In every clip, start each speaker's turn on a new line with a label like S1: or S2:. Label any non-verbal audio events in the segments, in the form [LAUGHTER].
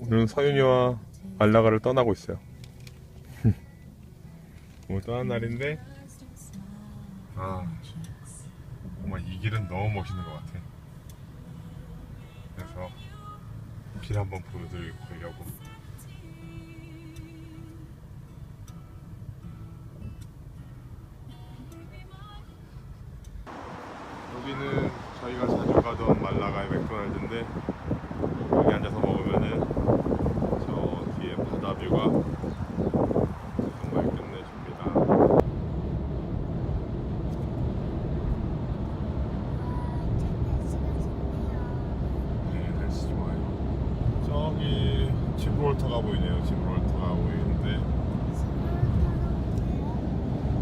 S1: 오늘은 서윤이와 말라가를 떠나고 있어요. [LAUGHS] 오늘 떠난 날인데, 아, 정말 이 길은 너무 멋있는 것 같아. 그래서 길 한번 보여드리려고. 여기는 저희가 자주 가던 말라가의 맥도날드인데 여기 앉아서 먹으면은 뷰가 정말 끝내줍니다. 네, 날씨 좋아요. 저기 지브롤터가 보이네요. 지브롤터가 보이는데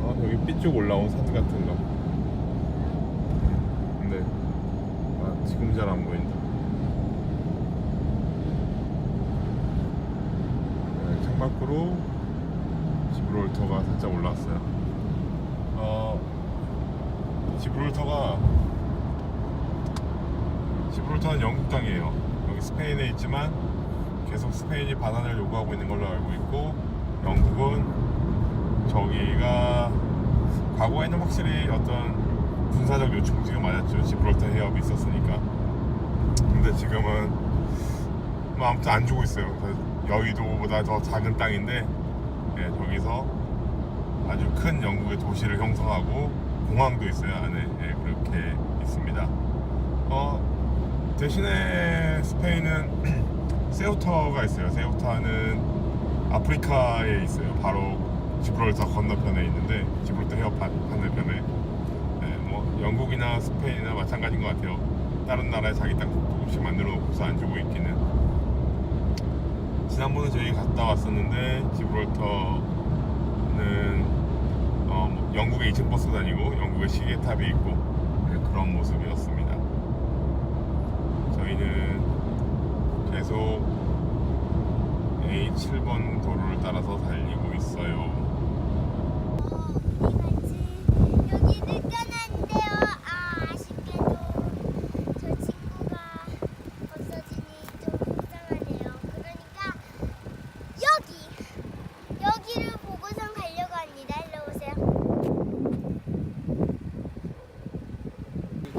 S1: 아, 여기 삐쭉 올라온 산 같은 거. 근데 아, 지금 잘 안 보인다. 네, 창밖으로 지브롤터가 살짝 올라왔어요. 어, 지브롤터가 지브롤터는 영국 땅이에요. 여기 스페인에 있지만 계속 스페인이 반환을 요구하고 있는 걸로 알고 있고 영국은 저기가 과거에는 확실히 어떤 군사적 요충지가 맞았죠. 지브롤터 해협이 있었으니까. 근데 지금은 뭐 아무튼 안 주고 있어요. 여의도보다 더 작은 땅인데 예, 저기서 아주 큰 영국의 도시를 형성하고 공항도 있어요 안에 예, 그렇게 있습니다. 어, 대신에 스페인은 [CLEARS THROAT] 세우타가 있어요. 세우타는 아프리카에 있어요. 바로 지브롤터 건너편에 있는데 지브롤터 해협 반- 반대편에 네, 뭐 영국이나 스페인이나 마찬가지인 것 같아요. 다른 나라에 자기 땅 조금씩 만들어 놓고서 안 주고 있기는. 지난번에 저희 갔다 왔었는데 지브롤터는 어, 뭐 영국의 2층 버스 다니고 영국의 시계탑이 있고 네, 그런 모습이었습니다. 저희는 계속 A7번 도로를 따라서 달리고 있어요.
S2: 여기는 떠났는데요. 아, 아쉽게도 저 친구가 없어지니 좀 속상하네요. 그러니까 여기 보고선 가려고 합니다. 일로 오세요.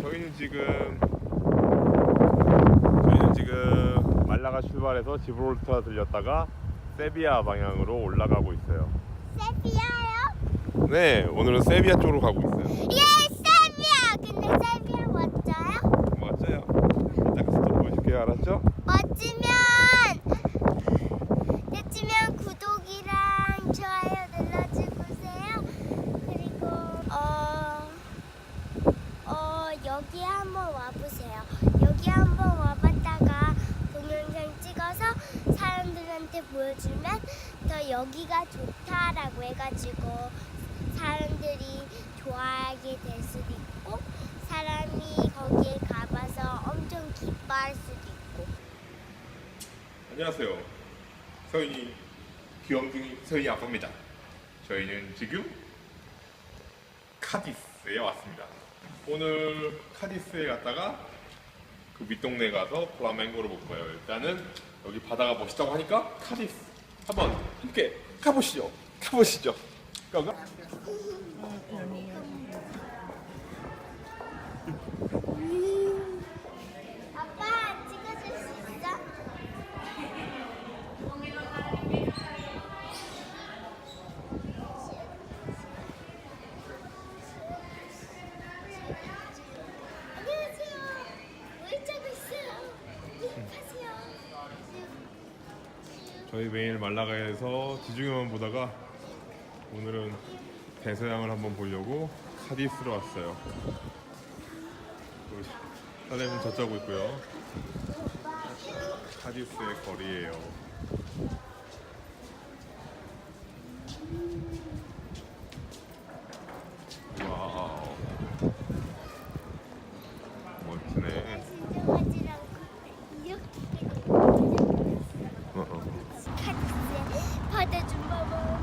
S1: 저희는 지금 저희는 지금 말라가 출발해서 지브롤터 들렸다가 세비야 방향으로 올라가고 있어요.
S2: 세비야요?
S1: 네, 오늘은 세비야 쪽으로 가고 있어요.
S2: 예, 세비야. 근데 세비야 멋져요?
S1: 맞아요. 이따 가서 또 보여줄게요. 알았죠?
S2: 멋지면 멋지면 구독이랑 좋아요 눌러주세요. 그리고 어, 어 여기 한번 와보세요. 여기 한번 와봤다가 동영상 찍어서 사람들한테 보여주면 더 여기가 좋다라고 해가지고 사람들이 좋아하게 될 수도 있고 사람이 거기에 가봐서 엄청 기뻐할 수도 있고
S1: 안녕하세요. 서인이 귀염둥이 서인이 아빠입니다. 저희는 지금 카디스에 왔습니다. 오늘 카디스에 갔다가 그 밑동네 가서 플라멩고를 볼 거예요. 일단은 여기 바다가 멋있다고 하니까 카디스 한번 함께 가보시죠. 가보시죠. 가가?
S2: 아빠 찍어줄 수 있어? 안녕하세요. 뭘 짜고 있어요? 하세요.
S1: 매일 말라가에서 지중해만 보다가 오늘은 대서양을 한번 보려고 카디스로 왔어요. 사장님 젖자고 있고요. 카디스의 거리예요. 와우. 멋지네.
S2: 진정하지랑 이렇게
S1: 어, 어.
S2: 카드스 바다 좀 봐봐.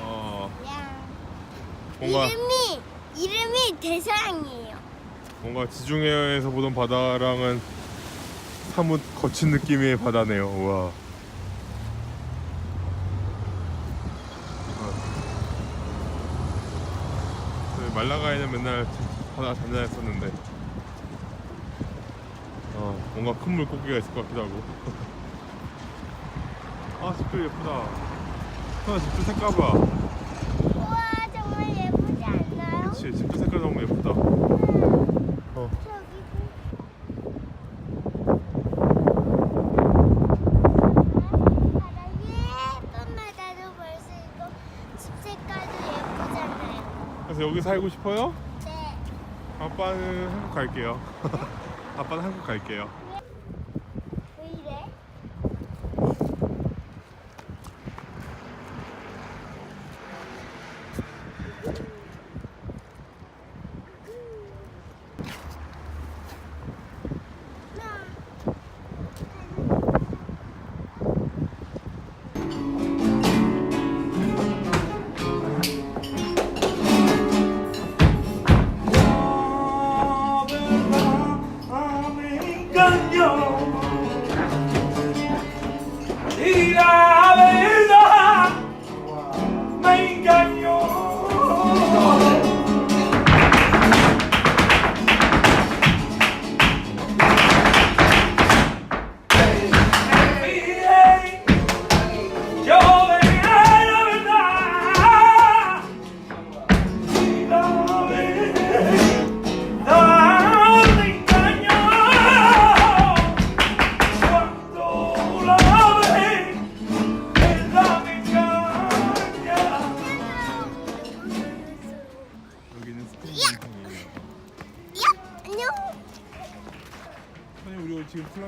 S1: 어,
S2: 야.
S1: 뭔가
S2: 이름이 이름이 대서양이에요.
S1: 뭔가 지중해에서 보던 바다랑은 사뭇 거친 느낌의 바다네요. 와. 네, 말라가에는 맨날 바다 잔잔했었는데 어, 뭔가 큰 물고기가 있을 것 같기도 하고 [LAUGHS] 아 집도 예쁘다 아 집도 색깔 봐
S2: 우와 정말 예쁘지 않나요?
S1: 그치 집도 색깔 너무 예쁘다 어.
S2: 바다 예쁜 바다도 볼 수 있고 집 색깔도 예쁘잖아요.
S1: 그래서 여기 살고 싶어요?
S2: 네.
S1: 아빠는 한국 갈게요 [LAUGHS] 아빠는 한국 갈게요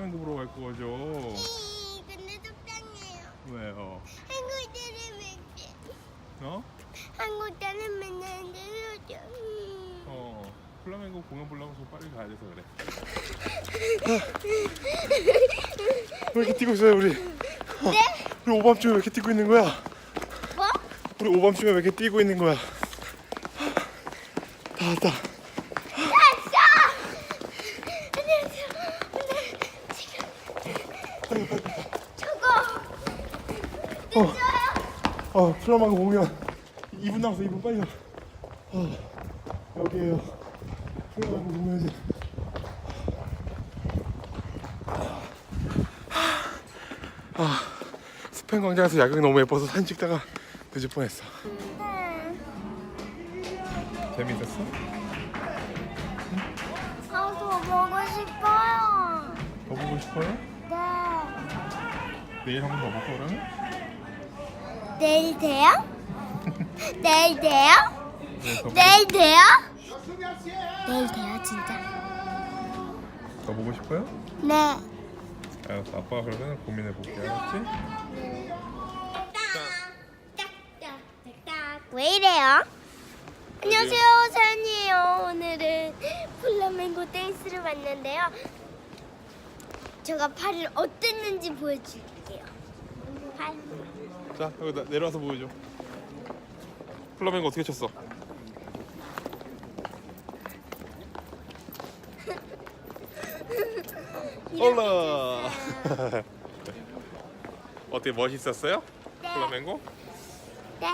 S1: 보러 갈 거죠
S2: 이, 근데 속상해요.
S1: 왜요?
S2: 한국들은 맨날
S1: 어?
S2: 한국들은 맨날 늦어져.
S1: 어 플라멩고 공연 보려고 좀 빨리 가야 돼서 그래 [LAUGHS] 왜 이렇게 뛰고 있어요 우리
S2: 네? [LAUGHS]
S1: 우리 오밤중에 왜 이렇게 뛰고 있는 거야?
S2: 뭐?
S1: 우리 오밤중에 왜 이렇게 뛰고 있는 거야? 다 왔다
S2: 아싸! 안녕하세요. 오늘 지금 저거
S1: 어, 어 플라멩고 공연 2분 남았어 2분 빨리 가 어, 여기에요 플라멩고 공연이 아 스페인 광장에서 야경이 너무 예뻐서 사진 찍다가 늦을 뻔했어 재밌었어?
S2: 아, 더 먹고 싶어요.
S1: 더 보고 싶어요?
S2: 네.
S1: 내일 한 번더 그러면?
S2: 내일 돼요? [LAUGHS] 내일 돼요?
S1: 네,
S2: 내일 돼요? 내일 돼요, 진짜.
S1: 더 보고 싶어요?
S2: 네.
S1: 알았어 아빠가 그러면 고민해 볼게 알았지?
S2: 왜 이래요? 안녕하세요, 사연이에요. 오늘은 플라멩고 댄스를 봤는데요. 제가 팔을 어땠는지 보여줄게요. 팔.
S1: 자 여기 나, 내려와서 보여줘 플라멩고 어떻게 쳤어? [LAUGHS] 올라 [LAUGHS] 어떻게 멋있었어요?
S2: 네.
S1: 플라멩고?
S2: 네,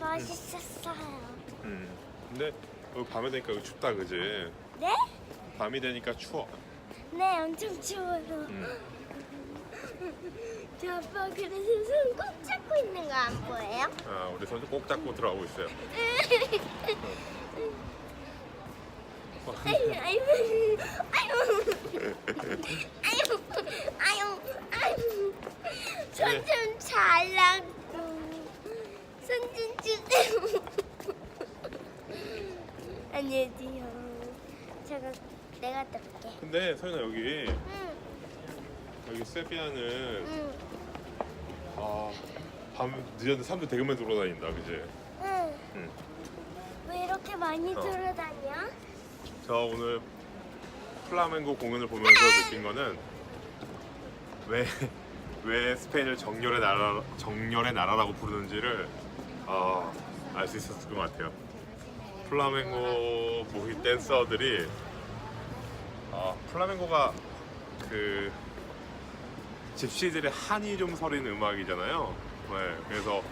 S2: 멋있었어요.
S1: 음. 근데 여기 밤에 되니까 여기 춥다 그지?
S2: 네?
S1: 밤이 되니까 추워
S2: 네, 엄청 추워요.
S1: 음.
S2: 저 아빠 그래서 손 꼭 잡고 있는 거 안 보여요?
S1: 아 우리 손꼭 잡고 들어가고 있어요 어,
S2: 아유, 아유, 아유, 아유, 아유, 아유, 손좀 잘라고, 손좀 주세요. 안녕하세요. 제가 내가 뜰게.
S1: 근데 서윤아 여기
S2: 응,
S1: 여기 세비야는
S2: 응,
S1: 아, 밤 늦었는데 사람들 되게 많이 돌아다닌다 그지?
S2: 응.
S1: 응.
S2: 왜 이렇게 많이
S1: 어.
S2: 돌아다녀?
S1: 저 오늘 플라멩고 공연을 보면서 느낀 거는 왜, 왜 스페인을 정열의 나라 정열의 나라라고 부르는지를 아, 알수 있었을 것 같아요. 플라멩고 모히 댄서들이 아, 플라멩고가 그 집시들의 한이 좀 서리는 음악이잖아요. 네, 그래서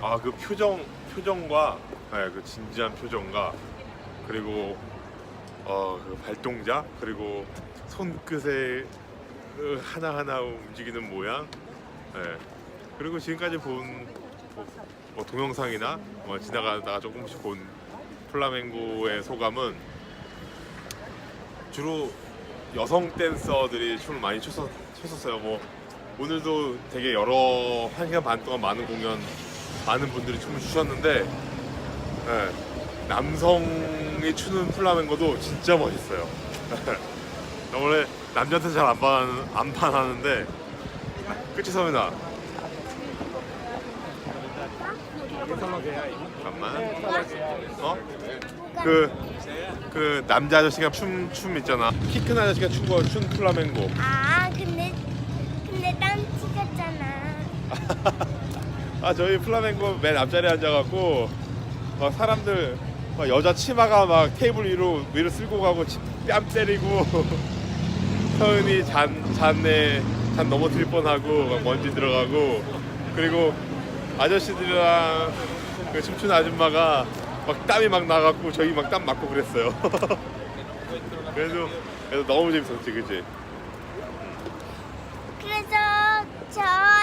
S1: 아 그 표정 표정과 네, 그 진지한 표정과 그리고 어 그 발동작 그리고 손끝의 그 하나하나 움직이는 모양 네, 그리고 지금까지 본 뭐, 뭐 동영상이나 뭐 지나가다가 조금씩 본 플라멩고의 소감은 주로 여성 댄서들이 춤을 많이 췄었, 췄었어요. 뭐 오늘도 되게 여러 한 시간 반 동안 많은 공연 많은 분들이 춤을 추셨는데 예, 남성이 추는 플라멩고도 진짜 멋있어요. [LAUGHS] 원래 남자한테 잘안 반, 안 반하는데 그치 서민아? 잠깐만 어? 그, 그 남자 아저씨가 춤, 춤 있잖아 키 큰 아저씨가 추고 춘 플라멩고
S2: 아
S1: 아 저희 플라멩고 맨 앞자리에 앉아갖고 막 사람들 막 여자 치마가 막 테이블 위로 위로 쓸고 가고 치- 뺨 때리고 [LAUGHS] 서은이 잔 잔에 잔 넘어뜨릴 뻔하고 막 먼지 들어가고 그리고 아저씨들이랑 그 춤추는 아줌마가 막 땀이 막 나갖고 저희 막 땀 맞고 그랬어요. [LAUGHS] 그래도 그래도 너무 재밌었지, 그지?
S2: 그래서 저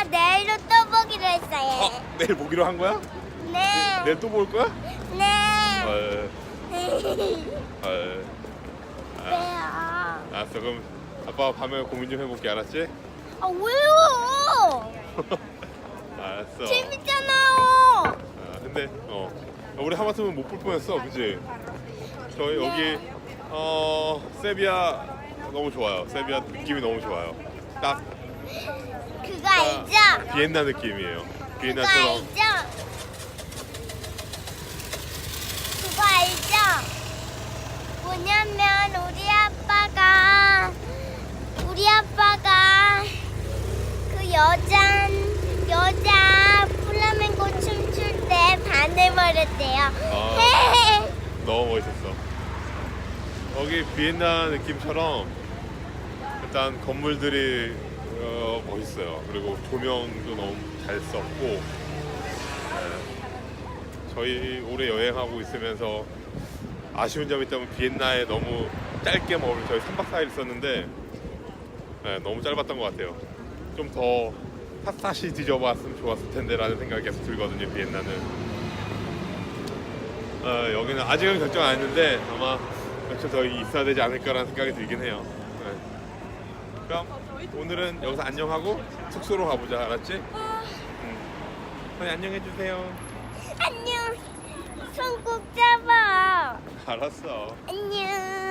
S2: 내일로 또 보기로 했어요.
S1: 어, 내일 보기로 한 거야?
S2: 네.
S1: 내일 또 볼 거야?
S2: 네.
S1: 어, 어.
S2: 왜요?
S1: 알았어 그럼 아빠 밤에 고민 좀 해볼게 알았지?
S2: 아 왜요? [LAUGHS]
S1: 알았어
S2: 재밌잖아요.
S1: 아, 근데 어 우리 하마터면 못 볼 뻔했어 그치? 저희 여기 어 세비야 너무 좋아요 세비야 느낌이 너무 좋아요 딱
S2: 그거 알죠?
S1: 비엔나 느낌이에요
S2: 그거
S1: 비엔나처럼
S2: 알죠? 그거 알죠? 뭐냐면 우리 아빠가 우리 아빠가 그 여자 여자 플라멩고 춤출 때 반해버렸대요.
S1: 아. [LAUGHS] 너무 멋있었어 여기 비엔나 느낌처럼 일단 건물들이 어, 멋있어요 그리고 조명도 너무 잘 썼고 네. 저희 올해 여행하고 있으면서 아쉬운 점이 있다면 비엔나에 너무 짧게 머물 저희 3박 4일 있었는데 네, 너무 짧았던 것 같아요 좀 더 샅샅이 뒤져봤으면 좋았을 텐데 라는 생각이 계속 들거든요 비엔나는 어, 여기는 아직은 결정 안 했는데 아마 며칠 더 있어야 되지 않을까라는 생각이 들긴 해요. 네. 그럼 오늘은 여기서 안녕하고 숙소로 가보자, 알았지? 응. 선이 안녕해주세요.
S2: 안녕. 손 꼭 잡아.
S1: 알았어.
S2: 안녕.